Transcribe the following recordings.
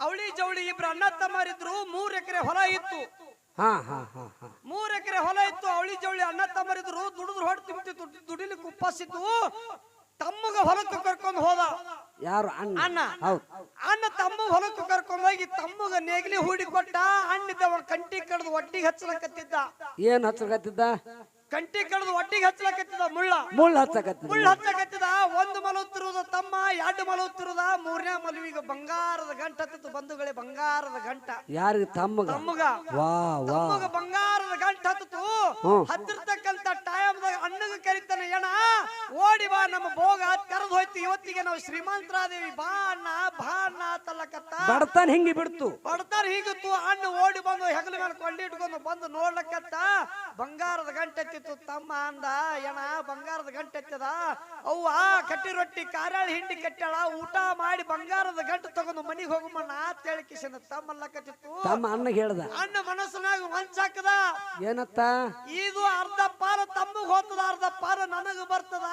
ಅವಳಿ ಜವಳಿ ಇಬ್ರು ಅಣ್ಣ ತಮ್ಮರಿದ್ರು ಮೂರ್ ಎಕರೆ ಹೊಲ ಇತ್ತು. ಹಾ ಹಾ ಹಾ ಹಾ. ಮೂರ್ ಎಕರೆ ಹೊಲ ಇತ್ತು ಅವಳಿ ಜವಳಿ ಅಣ್ಣ ತಮ್ಮರಿದ್ರು ದುಡಿದ್ರು ಹೊಟ್ಟೆ ತುಂಬಿತ್ತು ದುಡಿಲಿಕ್ಕೆ ಉಪವಾಸಿತ್ತು ತಮ್ಮಗ ಹೊಲಕ್ಕೆ ಕರ್ಕೊಂಡು ಹೋದ. ಯಾರು? ಅಣ್ಣ. ಅಣ್ಣ. ಅಣ್ಣ ತಮ್ಮ ಹೊಲಕ್ಕೆ ಕರ್ಕೊಂಡು ಹೋಗಿ ತಮ್ಮಗ ನೇಗಿಲಿ ಹೂಡಿ ಕೊಟ್ಟ ಅಣ್ಣಿದ್ದ ಅವಳ ಕಂಟಿ ಕಡ್ದು ಒಟ್ಟಿಗೆ ಹಚ್ಚಲಕತ್ತಿದ್ದ. ಏನ್ ಹಚ್ಚಕತ್ತಿದ್ದ ಕಂಟಿ ಕಡ್ದು ಒಟ್ಟಿಗೆ ಹಚ್ಚಲಕತ್ತಿದ ಮುಳ್ಳ. ಮುಳ್ಳು ಹಚ್ಚಕತ್ತ ಮುಳ್ಳು ಹಚ್ಚಕತ್ತದ ಒಂದು ಮಲುತ್ತಿರುವುದ ತಮ್ಮ ಎರಡು ಮಲುತ್ತಿರುವುದ ಮೂರನೇ ಮಲುವಿಗೆ ಬಂಗಾರದ ಗಂಟ ಹತ್ತಿತ್ತು. ಬಂಧುಗಳೇ ಬಂಗಾರದ ಗಂಟ. ಯಾರಿಗೆ? ತಮ್ಮಗ. ತಮ್ಮಗ. ವಾ ವಾ. ತಮ್ಮಗ ಬಂಗಾರದ ಗಂಟ ಹತ್ತಿತು ಹ್ಮ್. ಹತ್ತಿರ್ತಕ್ಕಂತ ಟೈಮ್ದಾಗ ಅಣ್ಣಗ ಕರಿತಾನೆ ಏನ ಓಡಿ ಬಾ ನಮ್ಮ ಭೋಗ ಕರೆದು ಹೋಯ್ತು. ಇವತ್ತಿಗೆ ನಾವು ಶ್ರೀಮಂತರಾದೇವಿ. ಬಾ ಅಣ್ಣ ಬಾ ಅಣ್ಣ ತಲ್ಲಕತ್ತ ಬಡತನ ಹಿಂಗಿ ಬಿಡ್ತು. ಬಡತಾರ ಹೀಗಿತ್ತು. ಅಣ್ಣ ಓಡಿ ಬಂದು ಹೆಗಲ ಮೇಲೆ ಕೊಂಡಿಟ್ಕೊಂಡು ಬಂದು ನೋಡ್ಲಕ್ಕತ್ತ ಬಂಗಾರದ ಗಂಟೆ ಎತ್ತಿತ್ತು ತಮ್ಮ ಅಂದ ಏನ ಬಂಗಾರದ ಗಂಟೆ ಎತ್ತದ? ಅವ್ವ ಕಟ್ಟಿ ರೊಟ್ಟಿ ಕಾರಾಳಿ ಹಿಂಡಿ ಕಟ್ಟಾಳ ಊಟ ಮಾಡಿ ಬಂಗಾರದ ಗಂಟು ತಗೊಂಡು ಮನಿಗೆ ಹೋಗಮ್ಮಣ್ಣ ಅಂತ ಹೇಳಿ ಕಿಶನ್ ತಮ್ಮಲ್ಲಕತ್ತಿತ್ತು ತಮ್ಮ ಅಣ್ಣಗೆ ಹೇಳ್ದ. ಅಣ್ಣ ಮನಸ್ಸಿನಾಗ ಹೊಂಚಾಕದ ಏನತ್ತ? ಇದು ಅರ್ಧ ಪಾರ ತಮ್ಮಗ್ ಹೋಗ್ತದ ಅರ್ಧ ಪಾರ ನನಗ ಬರ್ತದ.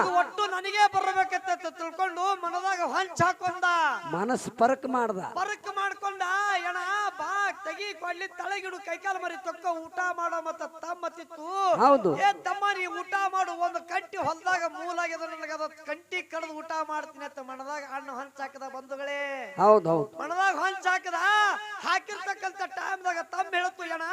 ಇದು ಒಟ್ಟು ನನಗೆ ಬರ್ಬೇಕತ್ತ ತಿಳ್ಕೊಂಡು ಮನದಾಗ ಹೊಂಚ್ ಹಾಕೊಂಡ. ಮನಸ್ಸು ಪರಕ್ ಮಾಡ್ದ. ಪರಕ್ ಮಾಡ್ಕೊಂಡ ಎಣ ಬಾ ತೆಗಿ ಕೊಡ್ಲಿ ತಳಗಿಡು ಕೈಕಾಲು ಮರಿ ತೊಕ್ಕ ಊಟ ಮಾಡೋ ಮತ್ತ ತಮ್ಮತ್ತಿತ್ತು. ಹೌದು. ಏ ತಮ್ಮ ನೀ ಊಟ ಮಾಡು ಒಂದು ಕಂಟಿ ಹೊಲದಾಗ ಮೂಲಾಗ್ಯದ ನನಗೆ ಅದ ಕಂಟಿ ಕಡದು ಊಟ ಮಾಡ್ತೀನಿ ಅಂತ ಮನದಾಗ ಹಣ್ಣು ಹಂಚಾಕದ ಬಂಧುಗಳೇ. ಹೌದು ಹೌದು. ಮಣದಾಗ ಹಂಚ ಹಾಕದ ಹಾಕಿರ್ತಕ್ಕಂಥ ಟೈಮ್ದಾಗ ತಮ್ಮ ಹೇಳತ್ತು ಅಣ್ಣ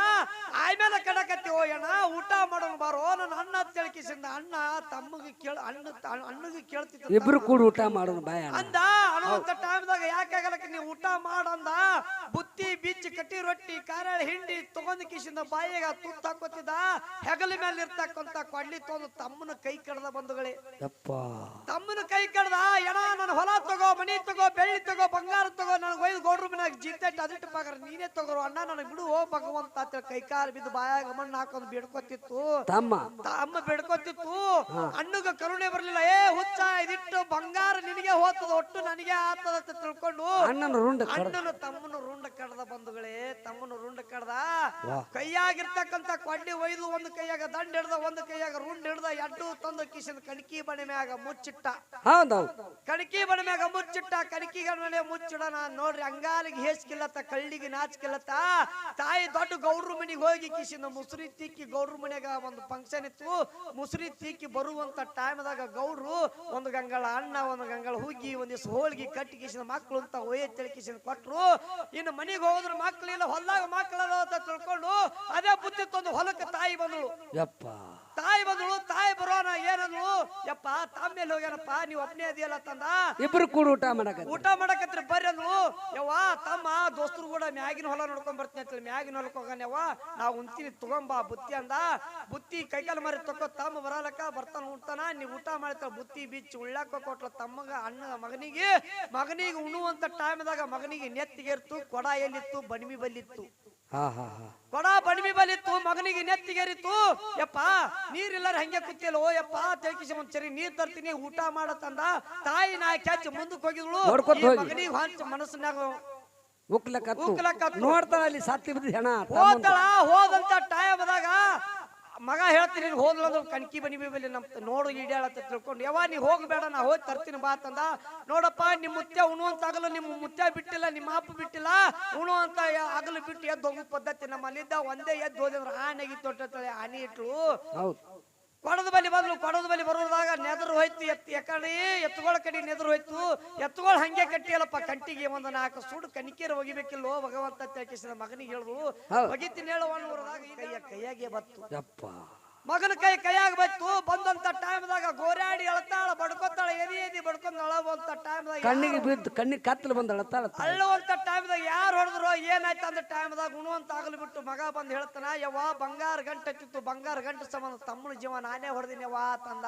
ಆಮೇಲೆ ಕಡಕತ್ತಿ ಓ ಅಣ್ಣ ಊಟ ಮಾಡೋಣ ಬಾರೋ. ನನ್ನ ಅಣ್ಣ ತಿಳ್ಕಿಸಿಂದ ಅಣ್ಣ ತಮ್ಮಗೆ ಕೇಳ ಅಣ್ಣ ಅಣ್ಣಗೆ ಕೇಳ್ತಿತ್ತು ಇಬ್ರು ಕೂಡ ಊಟ ಮಾಡೋಣ ಬಾಯ ಅಂದ ಅನ್ನುವಂತ ಟೈಮ್ದಾಗ ಯಾಕಾಗಲಕ್ಕೆ ನೀವು ಊಟ ಮಾಡಂದ ಬುತ್ತಿ ಬಿಚ್ಚಿ ಕಟ್ಟಿ ರೊಟ್ಟಿ ಕಾರಳ ಹಿಂಡಿ ತಗೊಂಡ ಕಿಸಿಂದ ಬಾಯಿಗ ತುತ್ತ ಹಾಕೋತಿದ್ದ ಹೆಗಲ ಮೇಲೆ ಇರ್ತಕ್ಕಂತ ಕೊಡ್ಲಿ ತೊಂದು ತಮ್ಮನ ಕೈ ಕಡದ ಬಂಧುಗಳೇ. ತಮ್ಮನ ಕೈ ಕಡದ ಎಣ ನನ್ನ ಹೊಲ ತಗೋ ಮನಿ ತಗೋ ಬೆಳ್ಳಿ ತಗೋ ಬಂಗಾರ ತಗೋ ನನಗೆ ಒಯ್ದು ಗೌಡ್ರ ಮನ್ಯಾಗ ಜಿಂತೆಟ್ ಅದಿಟ್ಟು ಪಗಾರ ನೀನೇ ತಗೋರು. ಅಣ್ಣ ನನಗೆ ಬಿಡು ಓ ಭಗವಂತ ಅಂತ ಕೈ ಕಾಲು ಬಿದ್ದು ಬಾಯಾಗ ಮಣ್ಣು ಹಾಕೊಂಡು ಬೇಡ್ಕೊತಿತ್ತು. ತಮ್ಮ. ತಮ್ಮ ಬೇಡ್ಕೊತಿತ್ತು. ಅಣ್ಣಗ ಕರುಣೆ ಬರ್ಲಿಲ್ಲ. ಏ ಹುಚ್ಚ ಇದಿಟ್ಟು ಬಂಗಾರ ನಿನಗೆ ಹೋತದ ಒಟ್ಟು ನನಗೆ ಆತದ ಅಂತ ತಿಳ್ಕೊಂಡು ಅಣ್ಣನ ರುಂಡ ಅಣ್ಣನ ತಮ್ಮನ ರುಂಡ ಕಡ್ದ ಬಂಧುಗಳೇ ತಮ್ಮನ ರುಂಡ ಕಡ್ದ. ಕೈಯಾಗಿರ್ತಕ್ಕಂತ ಕೊಡ್ಡಿ ಒಯ್ದು ಒಂದು ಕೈಯಾಗ ದಂಡ ಹಿಡ್ದ ಒಂದು ಕೈಯಾಗ ರುಂಡ ಹಿಡ್ದ ಎಡ್ಡು ತಂದು ಕಿಶನ್ ಕಣಕಿ ಬಣೆ ಮ್ಯಾಗ ಮುಚ್ಚಿಟ್ಟ. ಕಣಕಿ ಬಣೆ ಮ್ಯಾಗ ಮುಚ್ಚಿಟ್ಟ ಕಣಕಿ ಮೇಲೆ ನಾನ್ ನೋಡ್ರಿ ಅಂಗಾಲಿಗೆ ಹೇಸ್ಕಿಲ್ಲತ್ತ ಕಳ್ಳಿಗೆ ನಾಚಿಕಿಲ್ಲತ್ತ ತಾಯಿ ದೊಡ್ಡ ಗೌಡ್ರ ಮನಿಗೆ ಹೋಗಿ ಕಿಸಿನ ಮುಸುರಿ ತಿಕ್ಕಿ ಗೌಡ್ರ ಮನೆಗ ಒಂದು ಫಂಕ್ಷನ್ ಇತ್ತು. ಮುಸುರಿ ತಿಕ್ಕಿ ಬರುವಂತ ಟೈಮ್ದಾಗ ಗೌಡ್ರು ಒಂದು ಗಂಗಳ ಅಣ್ಣ ಒಂದು ಗಂಗಳ ಹುಗ್ಗಿ ಒಂದಿವ್ಸ ಹೋಳ್ಗಿ ಕಟ್ಟಿ ಕಿಶಿನ ಮಕ್ಕಳು ಅಂತ ಒಯ್ಯ ಕಿಶಿನ ಕೊಟ್ರು. ಇನ್ನು ಮನೆಗೆ ಹೋದ್ರ ಮಕ್ಳಿಲ್ಲ ಹೊಲ್ದಾಗ ಮಕ್ಳು ಅಂತ ತಿಳ್ಕೊಂಡು ಅದೇ ಬುತ್ತಿ ತಂದು ಹೊಲಕ್ಕೆ ತಾಯಿ ಬಂದಳು. ಯಪ್ಪ. ತಾಯಿ ಬಂದಳು ತಾಯಿ ಬರೋಣ ಏನಂದ್ಳು ಯಪ್ಪ ತಮ್ಮೇಲೆ ಹೋಗ್ಯಾನಪ್ಪ ನೀವು ಒಬ್ಬನೇ ಅದಿಯಲ್ಲ ತಂದ? ಇಬ್ರು ಕೂಡ ಊಟ ಮಾಡಕ ಊಟ ಮಾಡಕತ್ರಿ ಬರ್ರಿ ಅಂದ್ಳು ಯವ್ವ ತಮ್ಮ ದೋಸ್ತರು ಕೂಡ ಮ್ಯಾಗಿನ ಹೊಲ ನೋಡ್ಕೊಂಡ್ ಬರ್ತೀನಿ ಅಂತ ಮ್ಯಾಗಿನ ಹೊಲಕ್ಕೆ ಹೋಗಾನ ಯವ್ವ. ನಾವು ಉಂತೀನಿ ತಗೊಂಬಾ ಬುತ್ತಿ ಅಂದ. ಬುತ್ತಿ ಕೈಕಾಲು ಮಾರಿ ತಕ್ಕೋ ತಮ್ಮ ಬರಲಕ್ಕ ಬರ್ತಾನ ಉಂಟಾನ ನೀವ್ ಊಟ ಮಾಡ್ತಾಳ ಬುತ್ತಿ ಬಿಚ್ಚಿ ಉಳ್ಳಾಕ ಕೊಟ್ಲ ತಮ್ಮಗ ಅಣ್ಣ ಮಗನಿಗೆ. ಮಗನಿಗೆ ಉಣ್ಣುವಂತ ಟೈಮ್ದಾಗ ಮಗನಿಗೆ ನೆತ್ತಿಗೆ ಇರ್ತು ಕೊಡ ಎಲ್ಲಿತ್ತು ಬಣಿಮಿ ಬಲ್ಲಿತ್ತು. ಹಾ ಹಾ ಹಾ. ಕೊಡ ಬಣಿಮಿ ಬಲಿತ್ತು ಮಗನಿಗೆ ನೆತ್ತಿಗೆರಿತು ಯಪ್ಪ ನೀರಿಲ್ಲರ ಹಂಗೆ ಕೂತಿಯಲ್ಲೋ ಯಪ್ಪ ತೆಗಿಸಿ ಮುಂಚರಿ ಸರಿ ನೀರ್ ತರ್ತೀನಿ ಊಟ ಮಾಡತ್ತಂದ ತಾಯಿ ನಾ ಕ್ಯಾಚ್ ಮುಂದಕ್ಕೆ ಹೋಗಿದ್ಳು. ನೋಡ್ಕೊತ ಹೋಗಿ. ಮಗನಿಗೆ ಹಂಚ ಮನಸ್ಸಿನಾಗ. ಉಕ್ಲಕತ್ತು. ಉಕ್ಲಕತ್ತು. ನೋಡ್ತಾಳ ಅಲ್ಲಿ ಸಾತ್ತಿ ಬಿದ್ದ ಹೆಣ ಹೋದಳ ಹೋದಂತ ಟೈಮ್ದಾಗ ಮಗ ಹೇಳ್ತೀನಿ, ನೀನು ಹೋದ್ಲ ಅಂದ್ರೆ ಕಣ್ಕಿ ಬನಿ ಮೇಲೆ ನಮ್ ನೋಡು ಈಡಾಳ ತಿಳ್ಕೊಂಡು ಯಾವ ನೀ ಹೋಗ್ಬೇಡ ನಾ ಹೋಗಿ ತರ್ತೀನಿ ಬಾ ಅಂತಂದ ನೋಡಪ್ಪ, ನಿಮ್ ಮುತ್ಯ ಉಣುವಂತ ಆಗಲು ನಿಮ್ಮ ಮುತ್ಯ ಬಿಟ್ಟಿಲ್ಲ ನಿಮ್ಮ ಅಪ್ಪ ಬಿಟ್ಟಿಲ್ಲ, ಉಣು ಅಂತ ಆಗಲು ಬಿಟ್ಟು ಎದ್ದು ಹೋಗೋ ಪದ್ಧತಿ ನಮ್ಮಲ್ಲಿದ್ದ, ಒಂದೇ ಎದ್ದು ಹೋದ್ರೆ ಆನೆಗಿ ತೊಟ್ಟಳೆ ಆನೆ ಇಟ್ಲು. ಕೊಡದ ಬಲಿ ಬಂದ್ಲು ಕೊಡದ ಬಲಿ ಬರೋದಾಗ ನೆದರು ಹೋಯ್ತು ಎತ್ ಎಕಡೆ ಎತ್ತುಗಳ ಕಡೆ ನೆದರು ಹೋಯ್ತು. ಎತ್ತುಗಳು ಹಂಗೆ ಕಟ್ಟಿಯಲ್ಲಪ್ಪ ಕಂಟಿಗೆ ಒಂದು ನಾಲ್ಕು ಸುಡು ಕಣಿಕೆರ ಒಗಿಬೇಕಿಲ್ಲೋ ಭಗವಂತ ತ್ಯಾಕಿಸಿದ ಮಗನಿಗೆ ಹೇಳುದು ಒಗಿತಿನ ಹೇಳುವ ಕೈಯ ಕೈಯಾಗೆ ಬತ್ತು. ಯಪ್ಪ. ಮಗನ ಕೈ ಕೈಯಾಗ ಬತ್ತು ಬಂದಂತ ಟೈಮ್ದಾಗ ಗೋರಾಡಿ ಅಳತಾಳ ಬಡ್ಕೊತಾಳ ಎದಿ ಎದಿ ಬಡ್ಕೊಂಡ್ ಅಳವಂತ ಟೈಮ್ದಾಗ ಕಣ್ಣಿಗೆ ಬಿದ್ದು ಕಣ್ಣಿಗೆ ಕತ್ತಲು ಬಂದ ಅಳತಾಳ ಅಳ್ಳುವಂತ ಟೈಮ್ದಾಗ ಯಾರು ಹೊಡೆದ್ರು ಏನಾಯ್ತು ಅಂದ ಟೈಮ್ದಾಗ ಉಣುವಂತ ಆಗಲಿ ಬಿಟ್ಟು ಮಗ ಬಂದ್ ಹೇಳ್ತಾನ ಯವ್ವ ಬಂಗಾರ ಗಂಟೆ ಚಿತ್ತು ಬಂಗಾರ ಗಂಟೆ ಸಂಬಂಧ ತಮ್ಮನ ಜೀವ ನಾನೇ ಹೊಡೆದಿನಿ ಯವ್ವ ತಂದ.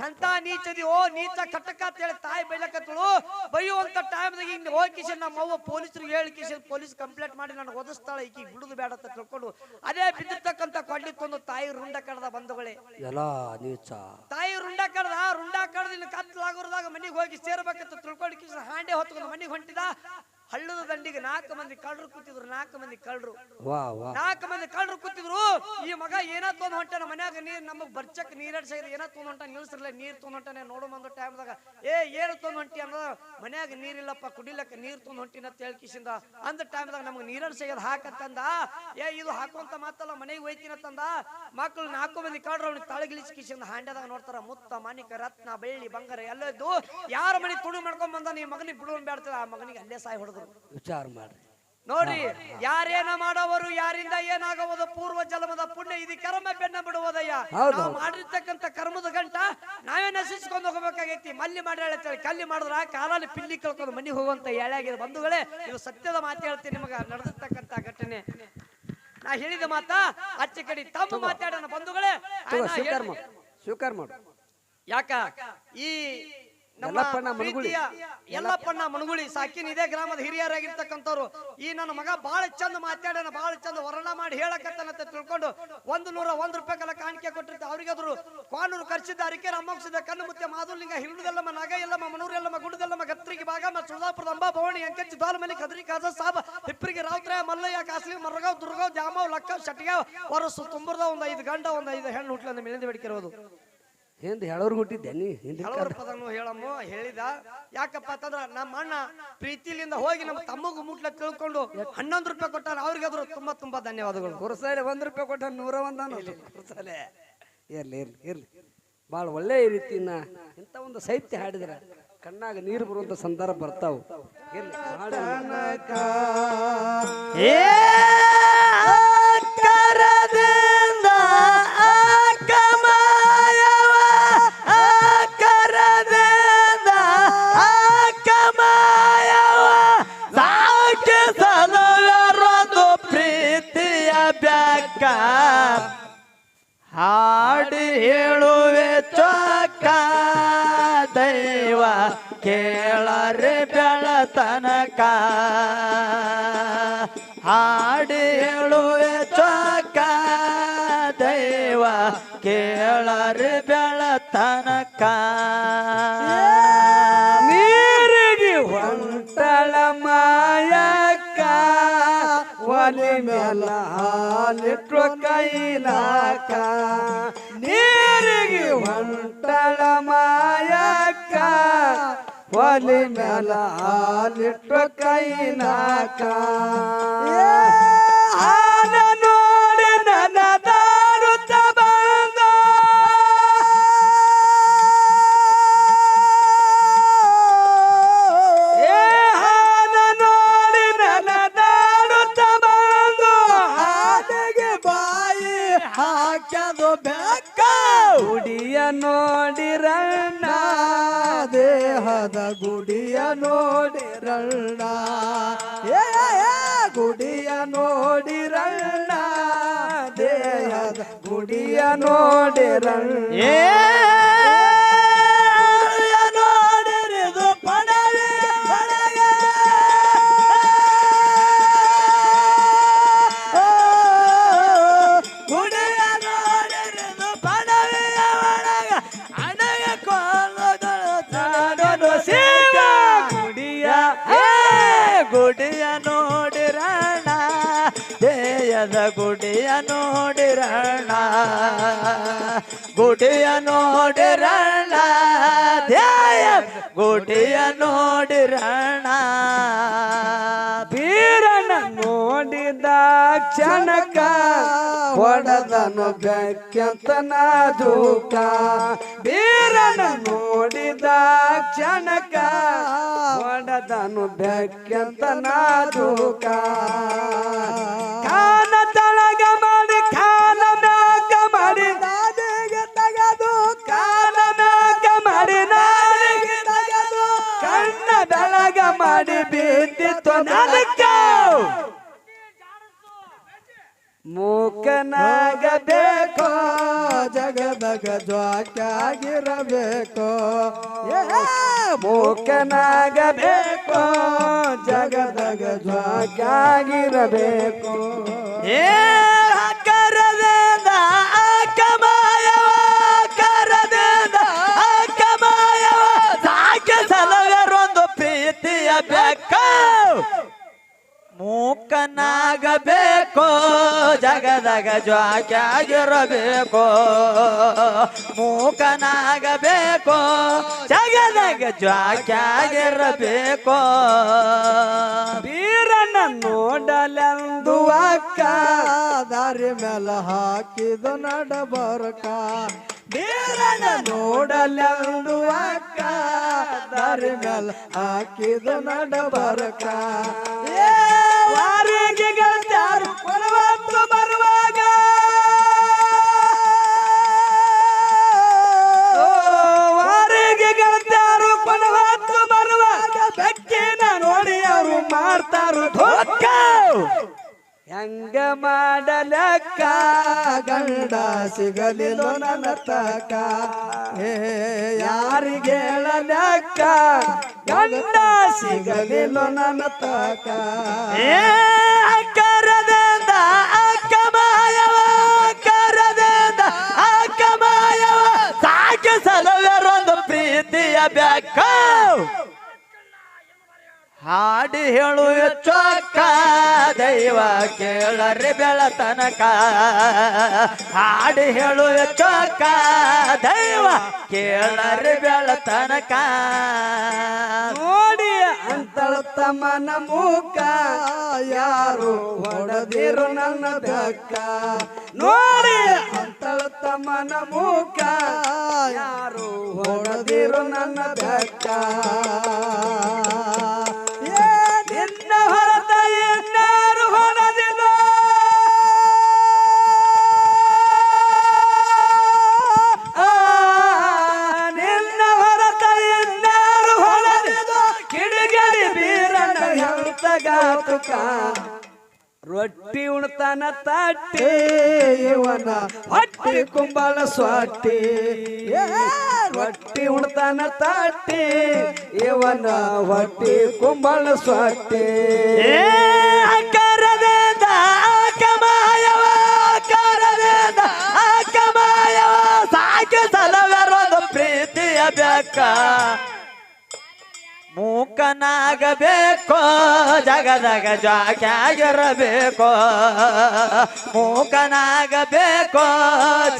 ಎಂತ ನೀಚದಿ ಓ ನೀಚ ಕಟ್ಟಕ ಅಂತ ಹೇಳಿ ತಾಯಿ ಬೈಲಕತ್ತಳು. ಬೈಯುವಂತ ಟೈಮ್ದಾಗ ಹಿಂಗ್ ಹೋಗಿ ನಮ್ಮ ಅವ್ವ ಪೊಲೀಸರಿಗೆ ಹೇಳಿ ಕಿಶನ್ ಪೊಲೀಸ್ ಕಂಪ್ಲೇಂಟ್ ಮಾಡಿ ನನಗೆ ಒದಿಸ್ತಾಳ ಈಕಿ ಬಿಡುದು ಬೇಡ ಅಂತ ತಿಳ್ಕೊಂಡು ಅದೇ ಬಿದ್ದಿರ್ತಕ್ಕಂತ ಕೊಂಡಿ ತಂದು ತಾಯಿ ರುಂಡ ಕಡ್ದ ಬಂಧುಗಳೇ. ಎಲ್ಲ ನೀಚ. ತಾಯಿ ರುಂಡ ಕಡ್ದ ರುಂಡ ಕಡ್ದ ಕತ್ಲಾಗೋರ್ದಾಗ ಮನಿಗೆ ಹೋಗಿ ಸೇರ್ಬೇಕಂತ ತಿಳ್ಕೊಂಡು ಕಿಶನ್ ಹಾಂಡೆ ಹೊತ್ಕೊಂಡು ಮನೆಗೆ ಹೊಂಟಿದ. ಹಳ್ಳದ ದಂಡಿಗೆ ನಾಲ್ಕು ಮಂದಿ ಕಳ್ರು ಕೂತಿದ್ರು ನಾಲ್ಕು ಮಂದಿ ಕಳ್ರು ವಾ ವಾ. ನಾಲ್ಕು ಮಂದಿ ಕಳ್ರು ಕೂತಿದ್ರು. ಈ ಮಗ ಏನ ತೊಂದ್ ಹೊಂಟಾನ ಮನ್ಯಾಗ ನೀರ್ ನಮಗ್ ಬರ್ಚಕ್ ನೀರ್ ಅಡ್ಸಾಗ ಏನ ತೊಂದ್ ಹೊಂಟ ನಿಲ್ಸಿರ್ಲ ನೀರ್ ತೊಂದ್ ಹೊಂಟಾನೆ ನೋಡು ಬಂದು ಟೈಮ್ದಾಗ. ಏ ಏನು ತೊಂದ್ ಹೊಂಟಿ ಅನ್ನೋ ಮನ್ಯಾಗ ನೀರಿಲ್ಲಪ್ಪ ಕುಡಿಲಕ್ಕ ನೀರ್ ತೊಂದ್ ಹೊಂಟಿನ ತೇಳ್ಕಿಸಿಂದ ಅಂದ ಟೈಮ್ದಾಗ ನಮ್ಗೆ ನೀರಡ್ ಸಿಗದ್ ಹಾಕತ್ತಂದ ಏ ಇದು ಹಾಕುವಂತ ಮಾತಲ್ಲ ಮನೆಗೆ ಹೋಯ್ತಿನತ್ತಂದ ಮಕ್ಳು ನಾಲ್ಕು ಮಂದಿ ಕಳ್ರು ಅವ್ನಿಗೆ ತಳಗಿಳಿಸಿ ಕಿಸಿಂದ ಹಾಂಡ್ಯದಾಗ ನೋಡ್ತಾರ ಮುತ್ತ ಮಾಣಿಕ ರತ್ನ ಬೆಳ್ಳಿ ಬಂಗಾರ ಎಲ್ಲ ಇದ್ದು. ಯಾರ ಮನೆ ತುಣಿ ಮಾಡ್ಕೊಂಡ್ ಬಂದ ನೀ ಮಗನಿಗೆ ಬಿಡುವ ಬೇಡ್ತಾರ ಆ ಮಗನಿಗೆ ಅಲ್ಲೇ ಸಾಯಿ ಹೊಡೆದ್ರು. ವಿಚಾರ ಮಾಡ್ರಿ. ನೋಡಿ ಯಾರೇನ ಮಾಡೋವರು ಯಾರಿಂದ ಏನಾಗುವುದು ಪೂರ್ವ ಜನ್ಮದ ಪುಣ್ಯ ಇದು ಕರ್ಮ ಬೆನ್ನ ಬಿಡುವುದಯ್ಯ. ನಾವು ಮಾಡಿರ್ತಕ್ಕಂಥ ಕರ್ಮದ ಗಂಟ ನಾವೇ ನಶಿಸ್ಕೊಂಡು ಹೋಗಬೇಕಾಗೈತಿ. ಮಲ್ಲಿ ಮಾಡಿ ಹೇಳ್ತೇವೆ ಕಲ್ಲಿ ಮಾಡಿದ್ರ ಕಾಲಲ್ಲಿ ಪಿಲ್ಲಿ ಕಳ್ಕೊಂಡು ಮನೆಗೆ ಹೋಗುವಂತ ಎಳೆಯಾಗಿದೆ ಬಂಧುಗಳೇ ಇದು ಸತ್ಯದ ಮಾತು ಹೇಳ್ತೀನಿ ನಿಮಗ ನಡೆದಿರ್ತಕ್ಕಂಥ ಘಟನೆ. ನಾ ಹೇಳಿದ ಮಾತ ಅಚ್ಚ ಕಡೆ ತಮ್ಮ ಮಾತಾಡೋಣ ಬಂಧುಗಳೇ. ಸ್ವೀಕಾರ ಮಾಡು. ಯಾಕ? ಈ ಯಲ್ಲಪ್ಪಣ್ಣ ಮನುಗುಳಿ. ಪ್ರೀತಿಯ ಯಲ್ಲಪ್ಪಣ್ಣ ಮನುಗುಳಿ ಸಾಕಿನ ಇದೇ ಗ್ರಾಮದ ಹಿರಿಯರಾಗಿರ್ತಕ್ಕಂಥವ್ರು. ಈ ನನ್ನ ಮಗ ಬಹಳ ಚಂದ ಮಾತಾಡೋಣ ಬಹಳ ಚಂದ ವರ್ಣ ಮಾಡಿ ಹೇಳಕತ್ತಾನಂತ ತಿಳ್ಕೊಂಡು ಒಂದು ನೂರ ಒಂದ್ ರೂಪಾಯಿ ಕಲ ಕಾಣಿಕೆ ಕೊಟ್ಟಿರ್ತಾರೆ ಅವರಿಗಾದ್ರು ಕಾನೂರು ಖರ್ಚಿದ್ದ ಅರಿಕೆ ಅಮ್ಮಕ್ಸಿದ ಕಣ್ಣು ಮುತ್ತೆ ಮಾಧುಲಿಂಗ ಹಿರುದಲ್ಲಮ್ಮ ನಾಗ ಎಲ್ಲಮ್ಮ ಮನೂರೆಲ್ಲಮ್ಮ ಗುಡ್ಡದಲ್ಲಮ್ಮ ಗತ್ರಿಗೆ ಭಾಗಮ್ಮ ಸುಳಾಪುರದ ಅಂಬಾ ಭವಣಿ ಅಂಕಚ್ಚಿ ದಾಲ್ಮಲಿ ಕದ್ರಿ ಕಾಜ ಸಾಬ ಹಿಪ್ಪರಿಗೆ ರಾವುತ್ರಾಯ ಮಲ್ಲಯ್ಯ ಕಾಸ್ಲಿ ಮರಗಾವ್ ದುರ್ಗಾವ್ ದ್ಯಾಮಾವ್ ಲಕ್ಕ ಶಟಿಗಾವ್ ವರಸು ತುಂಬರದ ಒಂದು ಐದು ಗಂಡ ಒಂದು ಐದು ಹೆಣ್ಣು ಹುಟ್ಲಂದ ಮೇಲಿಂದ ಬೇಡಿಕಿರೋದು ಹಿಂದೆ ಹೇಳೋರ್ ಹುಟ್ಟಿದ್ದೆ ನೀ ಹಿಂದೆ ಹಲವಾರು ಪದನು ಹೇಳಮ್ಮ ಹೇಳಿದ. ಯಾಕಪ್ಪ ಅಂತಂದ್ರ ನಮ್ಮ ಅಣ್ಣ ಪ್ರೀತಿಲಿಂದ ಹೋಗಿ ನಮ್ಮ ತಮ್ಮಗ ಮುಟ್ಲ ತಿಳ್ಕೊಂಡು ಹನ್ನೊಂದು ರೂಪಾಯಿ ಕೊಟ್ಟಾರ ಅದ್ರ ತುಂಬಾ ತುಂಬಾ ಧನ್ಯವಾದಗಳು. ಕುರ್ಸಾಲೆ ಒಂದ್ ರೂಪಾಯಿ ಕೊಟ್ಟ ನೂರ ಒಂದಾನು ಕುರ್ಸಾಲೆ ಇರ್ಲಿ ಇರ್ಲಿ ಇರ್ಲಿ ಭಾಳ ಒಳ್ಳೆ ರೀತಿನ ಇಂಥ ಒಂದು ಸಾಹಿತ್ಯ ಹಾಡಿದ್ರ ಕಣ್ಣಾಗ ನೀರು ಬರುವಂತ ಸಂದರ್ಭ ಬರ್ತಾವು. ಇರ್ಲಿ ಹಾಡೋಣ. ಕರದಿಂದ ಬ್ಯಾಕ ಹಾಡಿ ಹೇಳುವೆ ಚೊಕ್ಕ. ದೈವ ಕೇಳರೆ ಬೆಳತನಕ. ಹಾಡಿ ಹೇಳುವೆ ಚೊಕ್ಕ. ದೈವ ಕೇಳರೆ ಬೆಳತನಕ. ನೀರಿಗೆ ಹೊಂಟಳ ಮಾಯಕ್ಕ. ಒಲಿ ಮೇಲ ಹಾಲಿಟ್ರು ಕೈಲಾಕ ನೀರಿಗೆ ಹೊಂಟಳ ಮಾಯಕ್ಕ ಒಲಿ ಮೇಲ ಹಾಲಿಟ್ರು ಕೈಲಾಕ. ಹಾಲ ನೋಡಿ ನನ್ನ ಗುಡಿಯ ನೋಡಿರಣ್ಣ. ದೇಹದ ಗುಡಿಯ ನೋಡಿರಣ್ಣ. ಏ ಏ, ಗುಡಿಯ ನೋಡಿರಣ್ಣ. ದೇಹದ ಗುಡಿಯ ನೋಡಿರಣ್ಣ. ಗುಡಿಯ ನೋಡಿರಣ ಧ್ಯಾಯ ಗುಡಿಯ ನೋಡಿರಣ ಬೀರನ ನೋಡಿದ ಕ್ಷಣಕ ಹೊಡೆದನು ಬೆಕ್ಕಂತ ದೂಕ ಬೀರನ ನೋಡಿದ ಕ್ಷಣಕ ಹೊಡೆದನು ಬೆಕ್ಕಂತ ನಾಜೂಕ ಬೆಳಗ ಮಾಡಿ ಬಿದ್ದಿತ್ತು ನರಕ ಮೂಕನಾಗಬೇಕು ಜಗದಗ ಜ್ವಾಕ್ಯಾಗಿರಬೇಕು ಮೂಕನಾಗಬೇಕು ಜಗದಗ ಜ್ವಾಕ್ಯಾಗಿರಬೇಕು ಏ ಕರದಿಂದ ಕಮಾಯವ ಕರದಿಂದ ಬೆಕ್ಕ ಮೂಕನಾಗಬೇಕು ಜಗದಾಗ ಜ್ವಾಕ್ಯಾಗಿರಬೇಕು. ಮೂಕನಾಗಬೇಕು ಜಗದಾಗ ಜ್ವಾಕ್ಯಾಗಿರಬೇಕು. ವೀರನ ನೋಡಲೆಂದು ಅಕ್ಕ ದಾರಿ ಮೇಲೆ ಹಾಕಿದ ನಡಬರ್ಕ. ಬೀರಣ್ಣ ನೋಡಲೆಂದು ಅಕ್ಕ ದಾರಿ ಮೇಲೆ ಹಾಕಿದ ನಡಬರ್ಕ. ವಾರಿಗೆ ಗೆಳತ್ಯಾರು ಬರುವಾಗ. ಬರುವಾಗ. ಬೆಕ್ಕಿನ ನೋಡಿ ಅವರು ಮಾಡ್ತಾರು ಧೋಕ ಹೆಂಗ ಮಾಡಲಕ್ಕ? ಗಂಡ ಸಿಗಲಿಲ್ಲ ನನ್ನ ತಕ ಹೇ, ಯಾರಿಗೆ ಹೇಳಲಕ್ಕ? ಗಂಡ ಸಿಗಲಿಲ್ಲ ನನ್ನ ತಕ ಏ, ಅಕ್ಕರದಿಂದ ಅಕ್ಕ ಮಾಯವ ಅಕ್ಕರದಿಂದ ಅಕ್ಕ ಮಾಯವ ಸಾಕಿ ಸಲವೆರೊಂದು ಪ್ರೀತಿಯ ಬ್ಯಾಕ? ಹಾಡಿ ಹೇಳು ಚೊಕ್ಕ ದೈವ ಕೇಳರಿ ಬೆಳತನಕ. ಹಾಡಿ ಹೇಳು ಚೋಕ ದೈವ ಕೇಳರಿ ಬೆಳತನಕ. ನೋಡಿ ಅಂತಳ ತಮ್ಮನ ಮೂಕ. ಯಾರು ಹೊಡೆದಿರು ನನ್ನ ಬೆಕ್ಕ ನೋಡಿ ಅಂತಳ ತಮ್ಮನ ಮೂಕ. ಯಾರು ಹೊಡೆದಿರು ನನ್ನ ಬೆಕ್ಕ ತಟ್ಟಿ ಇವನ ಹೊಟ್ಟಿ ಕುಂಬಳ ಸ್ವಾಟಿ ಹೊಟ್ಟಿ ಉಡ್ತಾನ ಉಣ್ತಾನ ತಟ್ಟಿ ಇವನ ಹೊಟ್ಟಿ ಕುಂಬಳ ಸ್ವಾಟಿ ಸಾಕಿ ಮೂಕನಾಗಬೇಕು, ಜಗದಗ ಜಾಗ್ಯಾಗಿರಬೇಕು ಮೂಕನಾಗಬೇಕು,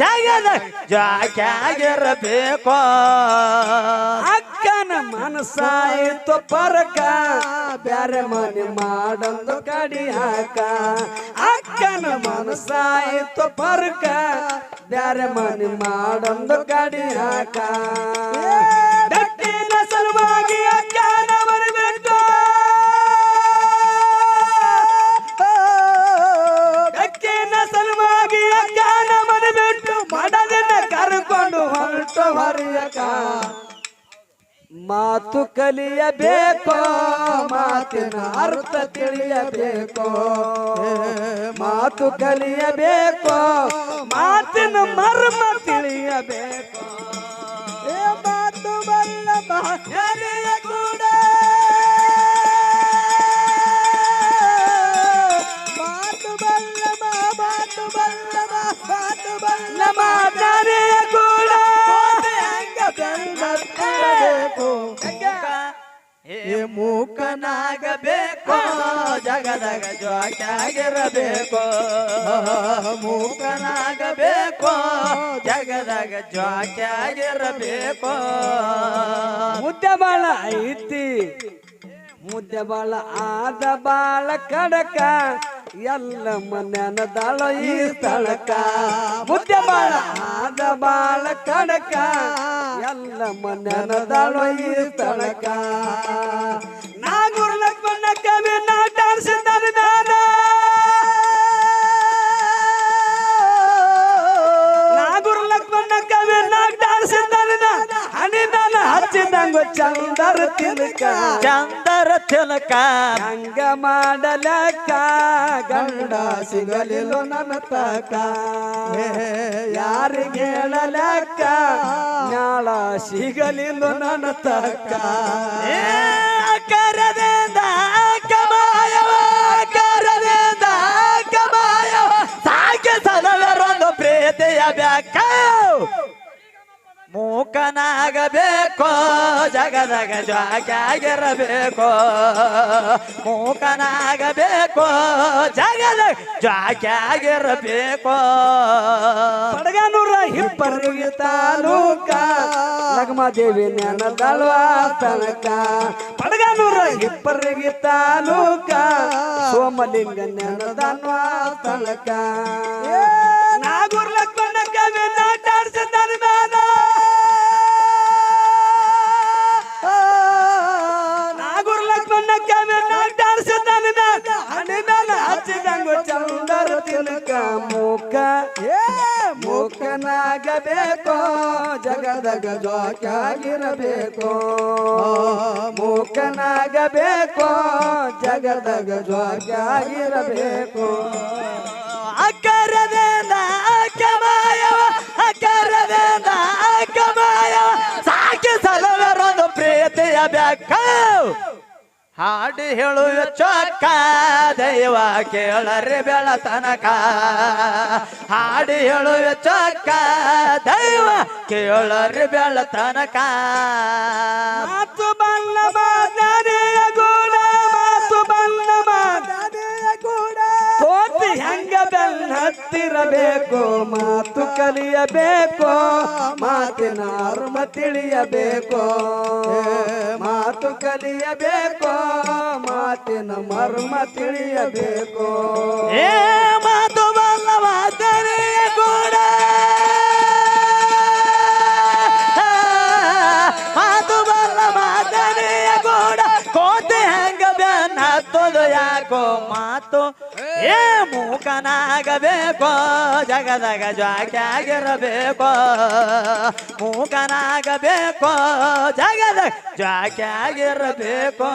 ಜಗದ ಜಾಗ್ಯಾಗಿರಬೇಕು ಅಕ್ಕನ ಮನಸ್ಸಾಯಿತು ಪರಕ, ಬ್ಯಾರೆ ಮನೆ ಮಾಡಂದು ಕಡಿ ಹಾಕ. ಅಕ್ಕನ ಮನಸ್ಸಾಯಿತು ಪರಕ, ಬ್ಯಾರೆ ಮನೆ ಮಾಡಂದು ಕಡಿ ಹೊರಿಯಕ ಮಾತು ಕಲಿಯಬೇಕೋ? ಮಾತಿನ ಅರ್ಥ ತಿಳಿಯಬೇಕು? ಮಾತು ಕಲಿಯಬೇಕೋ? ಮಾತಿನ ಮರ್ಮ ತಿಳಿಯಬೇಕು? ಮೂಕನಾಗಬೇಕು. ಜಗದಾಗ ಜ್ವಾಕ್ಯಾಗಿರಬೇಕು ಮೂಕನಾಗಬೇಕು. ಜಗದಾಗ ಜ್ವಾಕ್ಯಾಗಿರಬೇಕು ಮುದ್ದೆ ಬಾಳ ಐತಿ. ಮುದ್ದೆ ಬಾಳ ಆದ ಬಾಳ ಕಡಕ. ಎಲ್ಲ ಮನ್ಯಾನ ದಾಳ ಈ ತಳಕ. ಮುದ್ದೆ ಬಾಳ ಆದ ಬಾಳ ಕಡಕ. ಎಲ್ಲ ಮನ್ಯಾನ ದಾಳ ಈ ಸ್ಥಳಕ ನಾಗೂರ್ ಲಕ್ಷ್ಮಣ ಕವಿ ನಾ ಆಡ್ಸಿದ್ದಾನೆ ಹಚ್ಚಿದಂಗ ಚಂದರ ತಿಲಕ. ಚಂದರ ತಿಲಕ. ಹಂಗ ಮಾಡಲಕ ಗಂಡ ಸಿಗಲಿಲ್ಲ ನನ್ನ ತಕ ಯಾರಿಗೆ ಹೇಳಲಕ್ಕ? ನಾಳ ಸಿಗಲಿಲ್ಲ ನನ್ನ ತಕ ಏ ಮೂಕನಾಗಬೇಕು ಜಗದ ಜಗದಾಗ ಜ್ವಾಕ್ಯಾಗಿರಬೇಕು ಮೂಕನಾಗಬೇಕು ಜಗದ ಜ್ವಾಕ್ಯಾಗಿರಬೇಕು ಪಡಗನೂರ ಹಿಪ್ಪರಿಗೆ ತಾಲೂಕ ಲಗಮಾದೇವಿ ಜ್ಞಾನದಲ್ವ ತನಕ. ಪಡಗನೂರ ಹಿಪ್ಪರಿಗೆ ತಾಲೂಕ ಸೋಮಲಿಂಗ ಜ್ಞಾನದಲ್ವ ತನಕ. ತಿಲಕ ಮೂಕ. ಮೂಕನಾಗಬೇಕು, ಜಗದಗ ಜೋಕಾಗಿರಬೇಕು. ಮೂಕನಾಗಬೇಕು, ಜಗದಗ ಜೋಕಾಗಿರಬೇಕು. ಅಕ್ಕರದಿಂದ ಅಕ್ಕಮಾಯವ ಅಕ್ಕರದಿಂದ ಅಕ್ಕಮಾಯವ ಸಾಕಿ ಸಲವರೊಂದು ಪ್ರೀತಿಯ ಬೆಕ್ಕ ಹಾಡಿ ಹೇಳು ಚೊಕ್ಕ ದೈವ ಕೇಳರಿ ಬೆಳತನಕ. ಹಾಡಿ ಹೇಳು ಚೊಕ್ಕ ದೈವ ಕೇಳರಿ ಬೆಳತನಕ. ಮಾತು ಬಲ್ಲ ಹತ್ತಿರಬೇಕು ಮಾತು ಕಲಿಯಬೇಕು ಮಾತಿನ ಅರ್ಮ ತಿಳಿಯಬೇಕು. ಮಾತು ಕಲಿಯಬೇಕು ಮಾತಿನ ಮರ್ಮ ತಿಳಿಯಬೇಕು. ಏ ಮಾತು ಬಲ್ಲ ಮಾತನೆಯ ಕೂಡ ಮಾತು ಬಲ್ಲ ಮಾತನೆಯ ಕೂಡ. ಕೋತೆ ಹೆಂಗ ಬೆನ್ನ ಹತ್ತೋದು ಯಾಕೋ ಮಾತು ಏ ಮೂಕನಾಗಬೇಕು ಜಗದಾಗ ಜಾಕ್ಯಾಗಿರಬೇಕು. ಮೂಕನಾಗಬೇಕು ಜಗದಾಗ ಜಾಕ್ಯಾಗಿರಬೇಕು.